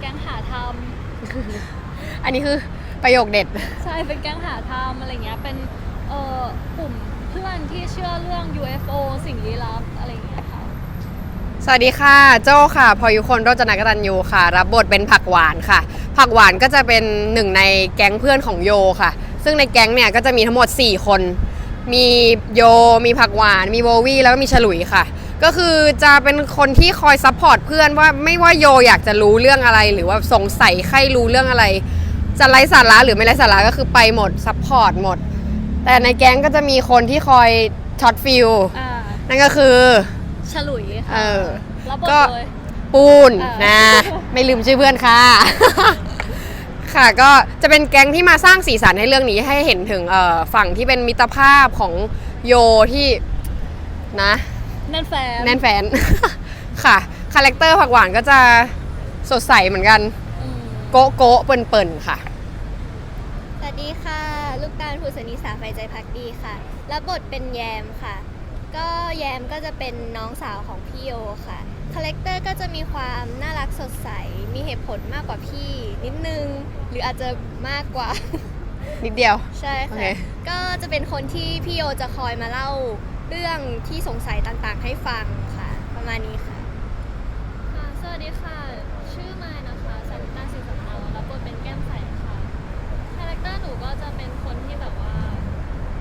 เริงเป็นแก๊งหาทอันนี้คือประโยคเด็ดำใช่เป็นแก๊งหาทำอะไรเงี้ยเป็นเออกลุ่มเพื่อนที่เชื่อเรื่อง UFO สิ่งลี้ลับอะไรเงี้ยค่ะสวัสดีค่ะโจ้ค่ะ พอยุคนโรจนกตันยูค่ะ รับบทเป็นผักหวานค่ะ ผักหวานก็จะเป็นหนึ่งในแก๊งเพื่อนของโยค่ะ ซึ่งในแก๊งเนี่ยก็จะมีทั้งหมด 4 คน มีโยมีผักหวาน มีโบวี่แล้วก็มีฉลุยค่ะ ก็คือจะเป็นคนที่คอยซัพพอร์ตเพื่อนว่าไม่ว่าโยอยากจะรู้เรื่องอะไร หรือว่าสงสัยใครรู้เรื่องอะไร จะไร้สาระหรือไม่ไร้สาระก็คือไปหมดซัพพอร์ตหมด แต่ในแก๊งก็จะมีคนที่คอยช็อตฟิลอ่านั่นก็คือ ฉลุยเอค่ะอ รับบทก็โดยปูนอ่านนะไม่ลืมชื่อเพื่อนค่ะ ค่ะก็จะเป็นแก๊งที่มาสร้างสีสันให้เรื่องนี้ให้เห็นถึงเอ่อฝั่งที่เป็นมิตรภาพของโยที่นะ นั่นแฟนแน่นแฟน ค่ะ คาแรคเตอร์ผักหวานก็จะสดใสเหมือนกัน อืมโกะโกะเปิ่นเปิ่นๆค่ะ สวัสดีค่ะ ลูกตาลภูสนิสาไฟใจพักดีค่ะ รับบทเป็นแยมค่ะ ก็แยมก็จะเป็นน้องสาวของพี่โยค่ะ คาแรคเตอร์ก็จะมีความน่ารักสดใส มีเหตุผลมากกว่าพี่นิดนึง หรืออาจจะมากกว่า นิดเดียว ใช่โอค่ะเคก็จะเป็นคนที่พี่โยจะคอยมาเล่าเรื่องที่สงสัยต่างๆ ให้ฟังค่ะ ประมาณนี้ค่ะ ค่ะสวัสดีค่ะ ชื่อไมายนะคะสันตาสิสำเนารับบทเป็นแก้มใสค่ะ คาแรคเตอร์หนูก็จะเป็นคนที่แบบว่า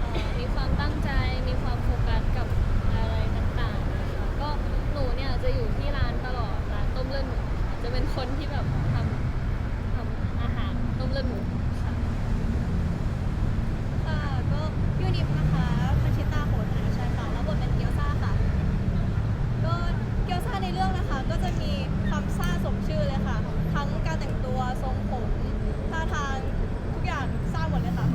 เอ่อมีความตั้งใจ มีความโฟกัสกับอะไรต่างๆนะคะก็หนูเนี่ยจะอยู่ที่ร้านตลอด ร้านต้มเลือดหมูค่ะจะเป็นคนที่แบบทำทำอาหารต้มเลือดหมูค่ะ ค่ะก็ยูนิฟนะคะพัชิตาโหนหาใช่ค่ะแล้วบทเป็นเกียวซ่าค่ะ ก็เกียวซ่าในเรื่องนะคะ ก็จะมีความซ่าสมชื่อเลยค่ะ ทั้งการแต่งตัวทรงผมท่าทางทุกอย่างซ่าหมดเลยค่ะ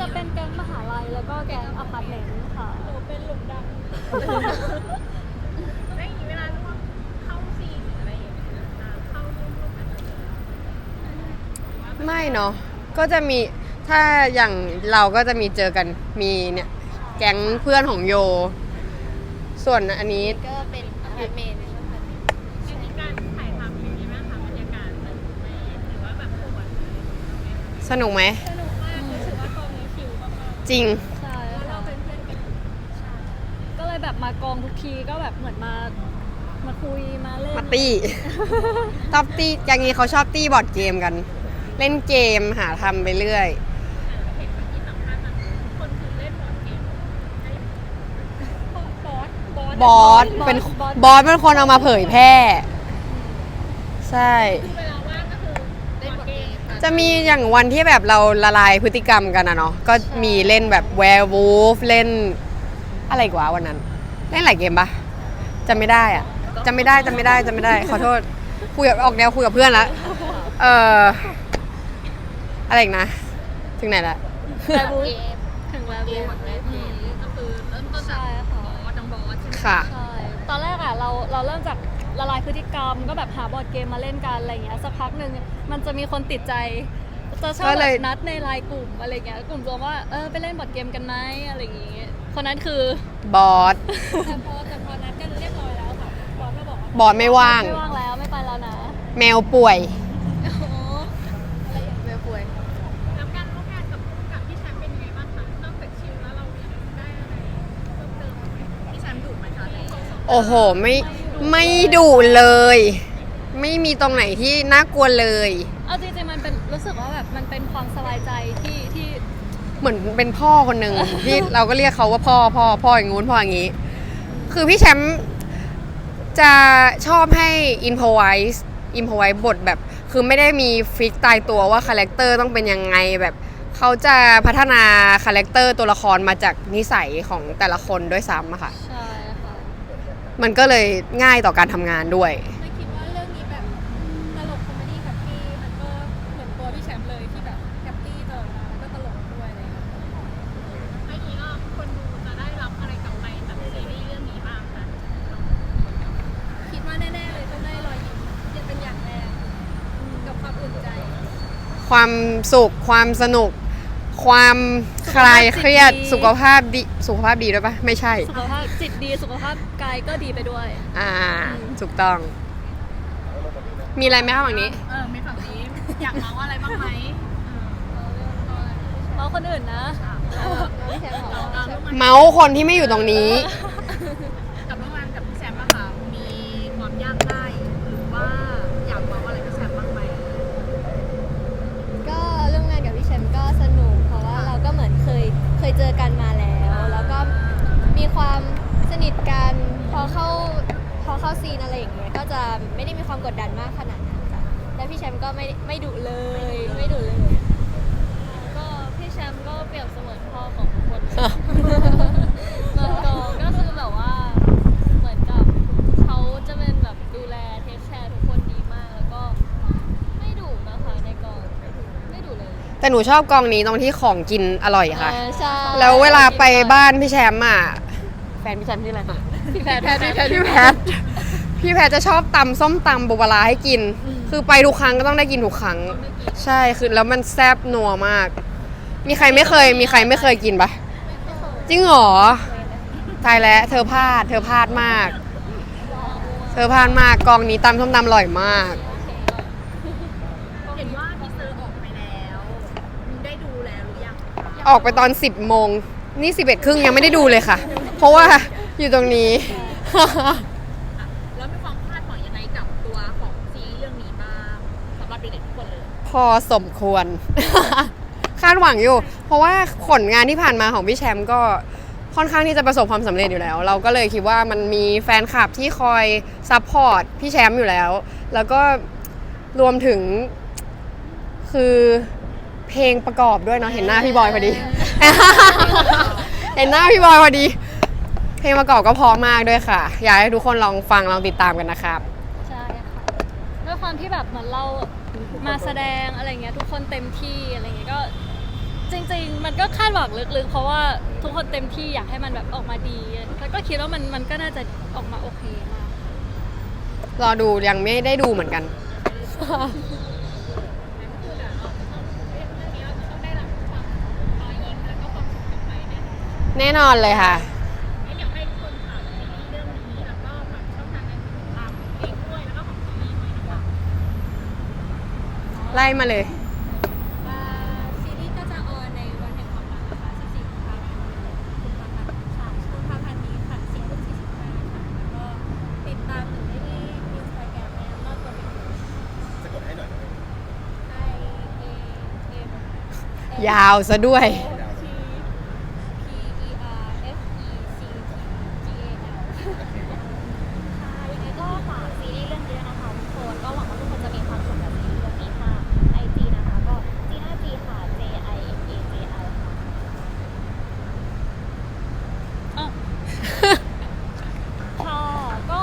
จะเป็นแก๊งมหาลัย แล้วก็แก๊งอพาร์ตเมนต์ค่ะ หนูเป็นหลุมดไม่เนาะก็จะมีถ้าอย่างเราก็จะมีเจอกันมีเนี่ยแก๊งเพื่อนของโย ส่วนอันนี้ก็เป็นอพาร์ตเมนต์สนุกไหมำสนุกมากรู้สึกว่ากองนี้คิวมากจริง ใช่ ๆแล้วเรา ค่ะ เป็นเพื่อนกัน ก็ เลยแบบมากองทุกทีก็แบบเหมือนมามาคุยมาเล่นมาตี้ชอบตี้อย่างนี้เขาชอบตี้บอร์ดเกมกัน เล่นเกมหาทำไปเรื่อยบอสบอสบอสเป็นบอสเป็นคนเอามาเผยแพร่ ใช่ เวลาว่างก็คือเล่นบอร์ดเกมจะมีอย่างวันที่แบบเราละลายพฤติกรรมกันอะเนาะก็มีเล่นแบบแวร์วูฟเล่น อะไรกว่าวันนั้นเล่นหลายเกมปะจำไม่ได้อะจำไม่ได้จำไม่ได้จำไม่ได้ขอโทษคุยกับออกแนวคุยกับเพื่อนละเอออะไรอีกนะ ถึงไหนละแวร์วูฟถึงแวร์วูฟก็คือเริ่มต้นจากใช่ค่ะบอสน้องบอสใช่ไหมค่ะ ใช่ตอนแรกอะเราเราเริ่มจากละลายพฤติกรรม ก็แบบหาบอร์ดเกมมาเล่นกันอะไรเงี้ยสักพักหนึ่งมันจะมีคนติดใจจะชอบก็แบเลยบนัดในไลน์กลุ่มอะไรเงี้ยกลุ่มรวมว่าเออไปเล่นบอร์ดเกมกันไหมอะไรอย่างงี้ คนนั้นคือบอสแต่พอแต่พอนัดกันเรียบร้อยแล้วค่ะบอสก็บอกว่าบอสไม่ว่าง ไม่ว่างแล้วไม่ไปแล้วนะแมวป่วยอะไรอย่างเงี้ยเวลป่วย แล้วการร่วมงานกับผู้กำกับพี่แชมป์เป็นยังไงบ้างคะนอกจากชิลแล้วเรายังได้อะไรเพิ่มเติมไหมพี่แชมป์ดุไหมคะในกองสองโอ้โห ไม่ไม่ดุเลย ไม่มีตรงไหนที่น่ากลัวเลย เอาจริงๆ เหมือนเป็นพ่อคนหนึ่งที่เราก็เรียกเขาว่าพ่อพ่อพ่ออย่างงู้นพ่ออย่างนี้ คือพี่แชมป์จะชอบให้อินพ o ไวส์อินพ o ไวส์บทแบบ คือไม่ได้มีฟิกตายตัวว่าคาแรคเตอร์ต้องเป็นยังไงแบบเขาจะพัฒนาคาแรคเตอร์ตัวละครมาจากนิสัยของแต่ละคนด้วยซ้ำอะค่ะ ใช่ค่ะ มันก็เลยง่ายต่อการทำงานด้วย ไม่คิดว่าเรื่องนี้แบบตลกคอมเมดี้แฮปปี้มันก็เหมือนตัวพี่แชมป์เลยที่แบบแฮปปี้ตลอดมาแล้วก็ตลกด้วยอะไรอย่างเงี้ยไอ้นี้ก็คนดูจะได้รับอะไรกลับไปจากซีรีส์เรื่องนี้บ้างคะคิดว่าแน่ๆเลยต้องได้รอยยิ้มที่เป็นอย่างแรกกับ ความอุ่นใจความสุข ความสนุก ความคลายเครียด สุสุขขภาภาพพจิดีตดีสุขภาพดีด้วยปะไม่ใช่ สุขภาพจิตดีสุขภาพกายก็ดีไปด้วย อ่าถูกต้อง มีอะไรไหมคะฝั่งนี้ เออมีฝั่งนี้ อยากเมาส์อะไรบ้างไหมเมาคนอื่นนะพี่แชมป์บอกว่าเราร่วมงานเมาส์คนที่ไม่อยู่ตรงนี้ กับร่วมงานกับพี่แชมป์อะค่ะ มีความยาก กดดันมากขนาดนั้นค่ะและพี่แชมป์ก็ไม่ไม่ดุเลยไม่ดุเลยก็พี่แชมป์ก็เปรียบเสมือนพ่อของทุกคนเลยเมืองกองก็คือแบบว่าเหมือนกับเขาจะเป็นแบบดูแลเทคแคร์ทุกคนดีมากแล้วก็ไม่ดุนะคะในกองไม่ดุเลย แต่หนูชอบกองนี้ตรงที่ของกินอร่อยค่ะ เออใช่แล้วเวลาไปบ้านพี่แชมป์อะ แฟนพี่แชมป์ชื่ออะไรคะพี่แพทย์พี่แพทย์พี่แพท พี่แพทจะชอบตำส้มตำบุบลาให้กิน คือไปทุกครั้งก็ต้องได้กินทุกครั้ง ใช่คือแล้วมันแซ่บนัวมาก มีใครไม่เคย มีใครไม่เคยกินปะจริงเหรอตายแล้ว เธอพลาด เธอพลาดมาก เธอพลาดมากกองนี้ตำส้มตำอร่อยมากเห็นว่าทีเซอร์ออกไปแล้วได้ดูแล้วหรือยังคะออกไปตอน 10โมงนี่11ครึ่งยังไม่ได้ดูเลยค่ะ เพราะว่าอยู่ตรงนี้ อสมควร คาดหวังอยู่ เพราะว่าผลงานที่ผ่านมาของพี่แชมป์ก็ค่อนข้างที่จะประสบความสำเร็จอยู่แล้ว เราก็เลยคิดว่ามันมีแฟนคลับที่คอยซัพพอร์ตพี่แชมป์อยู่แล้ว แล้วก็รวมถึงคือเพลงประกอบด้วยเนาะเห็นหน้าพี่บอยพอดี เห็นหน้าพี่บอยพอดี เพลงประกอบก็พราะมากด้วยค่ะ อยากให้ทุกคนลองฟังลองติดตามกันนะครับ ด้วยความที่แบบเหมือนเรามาแสดงอะไรเงี้ยทุกคนเต็มที่อะไรเงี้ยก็จริง ๆ มันก็คาดหวังลึกๆ เพราะว่าทุกคนเต็มที่อยากให้มันแบบออกมาดีแล้วก็คิดว่ามันมันก็น่าจะออกมาโอเคมากรอดูยังไม่ได้ดูเหมือนกัน แน่นอนเลยค่ะ ไล่มาเลย อ่าซีรีส์ก็จะออนในวันแห่งความรักนะคะ14กุมภาพันธ์กุมภาพันธ์ค่ะกุมภาพันธ์นี้ค่ะ4ทุ่ม45ค่ะแล้วก็ติดตามหนูได้ที่อินสตาแกรมและก็ตัวเป็นสะกดให้หน่อยได้ไหม I A M ยาวซะด้วย T P E R F E C T G A L ค่ะยังไงก็ฝากซีรีส์เรื่องนี้ด้วยนะคะทุกคนก็หวังว่าทุกคนจะมีความสุขกับซีรีส์เรื่องนี้ค่ะไอจีนะคะก็จีน่าจีค่ะ J I N A J I ค่ะ ค่ะก็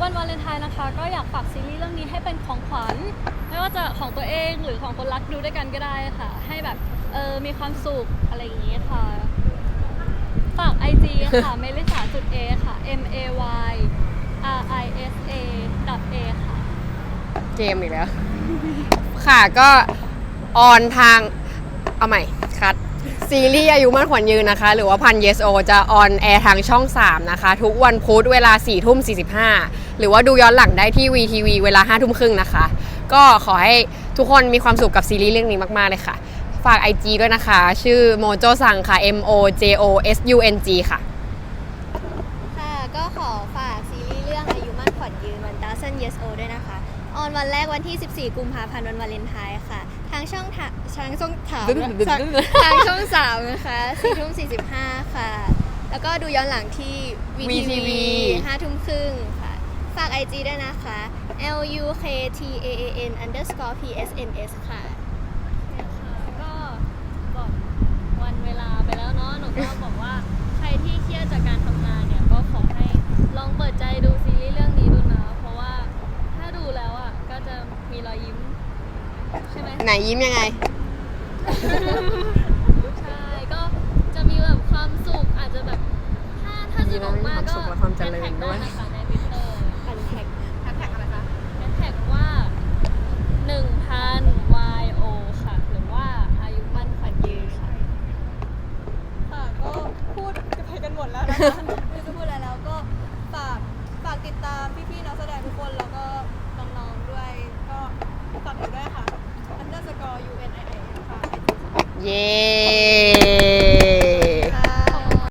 วันวาเลนไทน์นะคะ ก็อยากฝากซีรีส์เรื่องนี้ให้เป็นของขวัญ ไม่ว่าจะของตัวเองหรือของ คนรักดูด้วยกันก็ได้ค่ะ ให้แบบเออมีความสุขอะไรอย่างนี้ค่ะ ฝาก IG ค่ะ เมลิสาจุด A ค่ะ M A Y R I S A dot A ค่ะ เกมอีกแล้ว ค่ะก็ออนทาง เอาใหม่คัดซีรีส์อายุมั่นขวัญยืนนะคะ หรือว่าพันเยสโอจะออนแอร์ทางช่อง 3 นะคะ ทุกวันพุธเวลา4ทุ่ม45 หรือว่าดูย้อนหลังได้ที่ VTV เวลา5ทุ่มครึ่งนะคะ ก็ขอให้ทุกคนมีความสุขกับซีรีส์เรื่องนี้มากๆเลยค่ะ ฝาก IG ด้วยนะคะ ชื่อโมโจซังค่ะ M O J O S U N G ค่ะ ค่ะ ก็ขอฝากซีรีส์เรื่องอายุมั่นขวัญยืนวัน Thousand Years Old ด้วยนะคะ ออนวันแรกวันที่ 14 กุมภาพันธ์วันวาเลนไทน์ค่ะ ทางช่องทางทางช่องถามทางทางช่อง3นะคะ4ทุ่ม45ค่ะ แล้วก็ดูย้อนหลังที่ VTV VTV 5ทุ่มครึ่งค่ะ ฝาก IG ด้วยนะคะ L U K T A A N underscore P S N S ค่ะ ก็บอกวันเวลาไปแล้วเนาะ หนูก็บอกว่าใครที่เครียดจากการทำงานเนี่ย ก็ขอให้ลองเปิดใจดูซีรีส์เรื่องนี้ดูนะ เพราะว่าถ้าดูแล้วอะ ก็จะมีรอยยิ้ม ใช่ไหม ไหนยิ้มยังไง ใช่ ก็จะมีแบบความสุขอาจจะแบบ ถ้าถ้าสนุกมากก็มีความสุขและความเจริญด้วยแฮชแท็กไนะคะ Tuhan.